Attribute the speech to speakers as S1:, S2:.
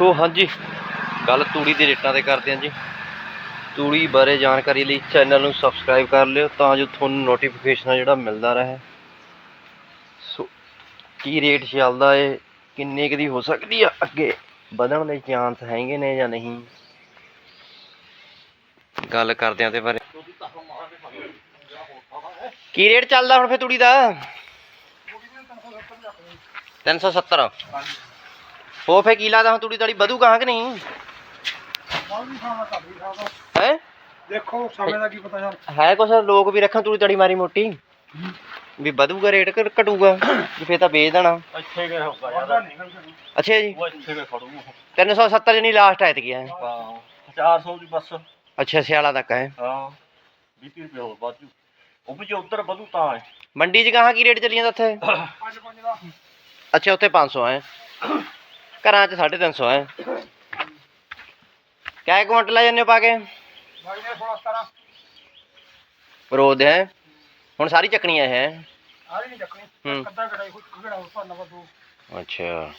S1: ਸੋ ਹਾਂਜੀ। ਗੱਲ ਤੂੜੀ ਦੇ ਰੇਟਾਂ ਤੇ ਕਰਦੇ ਹਾਂ ਜੀ। ਤੂੜੀ ਬਾਰੇ ਜਾਣਕਾਰੀ ਲਈ ਚੈਨਲ ਨੂੰ ਸਬਸਕ੍ਰਾਈਬ ਕਰ ਲਿਓ ਤਾਂ ਜੋ ਤੁਹਾਨੂੰ ਨੋਟੀਫਿਕੇਸ਼ਨ ਜਿਹੜਾ ਮਿਲਦਾ ਰਹੇ। ਸੋ, ਕੀ ਰੇਟ ਚੱਲਦਾ ਏ? ਕਿੰਨੇ ਕੁ ਦੀ ਹੋ ਸਕਦੀ ਆ ਅੱਗੇ? ਵਧਣ ਦੇ ਚਾਂਸ ਹੈਗੇ ਨੇ ਜਾਂ ਨਹੀਂ? ਗੱਲ ਕਰਦੇ ਆਂ ਤੇ ਬਾਰੇ। ਕੀ ਰੇਟ ਚੱਲਦਾ ਹੁਣ ਫੇ ਤੂੜੀ ਦਾ? 370 ਹੋ ਫੇ ਕੀ ਹੁਣ ਤੂੜੀ ਤਾੜੀ ਵਧੂ ਕਹਾਂ ਕਿ ਨਹੀਂ? ਹੈ?
S2: ਦੇਖੋ ਸਮੇਂ ਦਾ ਕੀ ਪਤਾ ਯਾਰ
S1: ਹੈ ਕੁਛ ਲੋਕ ਵੀ ਰੱਖਣ ਤੂੜੀ ਤਾੜੀ ਮਾਰੀ ਮੋਟੀ। ਵੀ ਵਧੂਗਾ ਰੇਟ ਕਿ ਘਟੂਗਾ? ਵੀ ਫੇ ਤਾਂ ਵੇਚ ਦੇਣਾ।
S3: ਇੱਥੇ ਗਏ ਹੋਗਾ ਯਾਰ।
S1: ਅੱਛਾ ਜੀ।
S3: ਉਹ ਇੱਥੇ ਗਏ ਖੜੂ
S1: 370 ਜਣੀ ਲਾਸਟ ਆਇਤ ਗਿਆ
S3: ਹਾਂ 400 ਦੀ ਬਸ।
S1: ਅੱਛਾ ਸਿਆਲਾ ਤੱਕ ਹੈ।
S3: ਹਾਂ 20 ਰੁਪਏ ਹੋਰ ਬਾਜੂ ਉਹ ਵੀ ਜੇ ਉੱਧਰ ਵਧੂ ਤਾਂ ਹੈ।
S1: ਮੰਡੀ 'ਚ ਕਹਾਂ ਕੀ ਰੇਟ ਚੱਲੀ ਜਾਂਦਾ ਉੱਥੇ?
S2: ਪੰਜ ਪੰਜ ਦਾ
S1: ਅੱਛਾ ਉੱਥੇ 500 ਹੈ। ਘਰਾਂ 'ਚ 350 ਹੈ। ਕਿਆ ਕੁਇੰਟਲ ਲੈ ਜਾਂਦੇ ਹੋ ਪਾ ਕੇ?
S2: ਭਾਈ ਨੇ 16 17
S1: ਰੋਦ ਹੈ। ਹੁਣ ਸਾਰੀ ਚੱਕਣੀਆਂ ਹੈ।
S2: ਆ ਨਹੀਂ ਚੱਕਣੀ।
S1: ਹੂੰ।
S2: ਕੱਦਾ ਕੋਈ ਖਗੜਾ ਉੱਪਰ ਨਵਾ ਦੋ।
S1: ਅੱਛਾ।